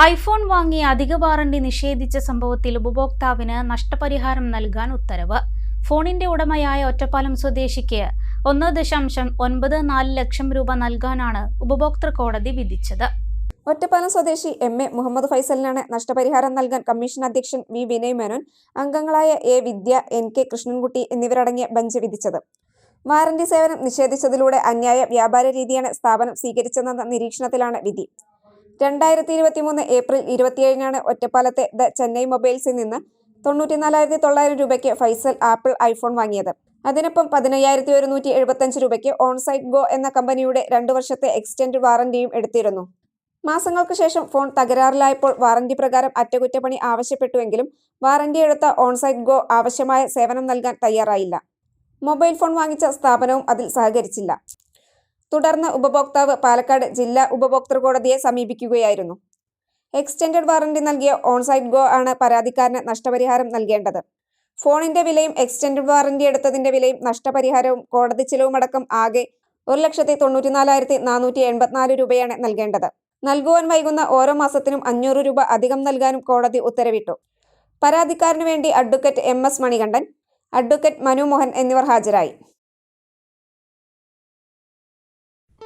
IPhone വാങ്ങി അധിക warranty നിഷേധിച്ച സംഭവത്തിൽ ഉപഭോക്താവിന് നഷ്ടപരിഹാരം നൽകാൻ ഉത്തരവ്. ഫോണിന്റെ ഉടമയായ ഒറ്റപ്പാലം സ്വദേശിക്ക് ഒന്ന് ദശാംശം ഒൻപത് നാല് ലക്ഷം രൂപ നൽകാനാണ് ഉപഭോക്തൃ കോടതി വിധിച്ചത്. ഒറ്റപ്പാലം സ്വദേശി എം എ മുഹമ്മദ് ഫൈസലിനാണ് നഷ്ടപരിഹാരം നൽകാൻ കമ്മീഷൻ അധ്യക്ഷൻ വി വിനയ് മേനോൻ അംഗങ്ങളായ A Vidya N K Krishnankutty എന്നിവരടങ്ങിയ ബെഞ്ച് വിധിച്ചത്. വാറന്റി സേവനം നിഷേധിച്ചതിലൂടെ അന്യായ വ്യാപാര രീതിയാണ് സ്ഥാപനം സ്വീകരിച്ചതെന്ന നിരീക്ഷണത്തിലാണ് വിധി. രണ്ടായിരത്തി ഇരുപത്തി മൂന്ന് ഏപ്രിൽ ഇരുപത്തിയേഴിനാണ് ഒറ്റപ്പാലത്തെ ദ ചെന്നൈ മൊബൈൽസിൽ നിന്ന് തൊണ്ണൂറ്റിനാലായിരത്തി തൊള്ളായിരം രൂപയ്ക്ക് ഫൈസൽ ആപ്പിൾ ഐഫോൺ വാങ്ങിയത്. അതിനൊപ്പം പതിനയ്യായിരത്തി ഒരുന്നൂറ്റി എഴുപത്തഞ്ച് രൂപയ്ക്ക് ഓൺസൈറ്റ് ഗോ എന്ന കമ്പനിയുടെ രണ്ടു വർഷത്തെ എക്സ്റ്റൻഡ് വാറന്റിയും എടുത്തിരുന്നു. മാസങ്ങൾക്ക് ശേഷം ഫോൺ തകരാറിലായപ്പോൾ വാറന്റി പ്രകാരം അറ്റകുറ്റപ്പണി ആവശ്യപ്പെട്ടുവെങ്കിലും വാറന്റി എടുത്ത ഓൺസൈറ്റ് ഗോ ആവശ്യമായ സേവനം നൽകാൻ തയ്യാറായില്ല. മൊബൈൽ ഫോൺ വാങ്ങിച്ച സ്ഥാപനവും അതിൽ സഹകരിച്ചില്ല. തുടർന്ന് ഉപഭോക്താവ് പാലക്കാട് ജില്ലാ ഉപഭോക്തൃ കോടതിയെ സമീപിക്കുകയായിരുന്നു. എക്സ്റ്റൻഡഡ് വാറണ്ടി നൽകിയ ഓൺസൈറ്റ് ഗോ ആണ് പരാതിക്കാരന് നഷ്ടപരിഹാരം നൽകേണ്ടത്. ഫോണിന്റെ വിലയും എക്സ്റ്റൻഡഡ് വാറണ്ടി എടുത്തതിന്റെ വിലയും നഷ്ടപരിഹാരവും കോടതി ചിലവുമടക്കം ആകെ ഒരു ലക്ഷത്തി തൊണ്ണൂറ്റിനാലായിരത്തി നാനൂറ്റി എൺപത്തിനാല് രൂപയാണ് നൽകേണ്ടത്. നൽകുവാൻ വൈകുന്ന ഓരോ മാസത്തിനും അഞ്ഞൂറ് രൂപ അധികം നൽകാനും കോടതി ഉത്തരവിട്ടു. പരാതിക്കാരന് വേണ്ടി advocate M S Manikandan advocate Manu Mohan എന്നിവർ ഹാജരായി.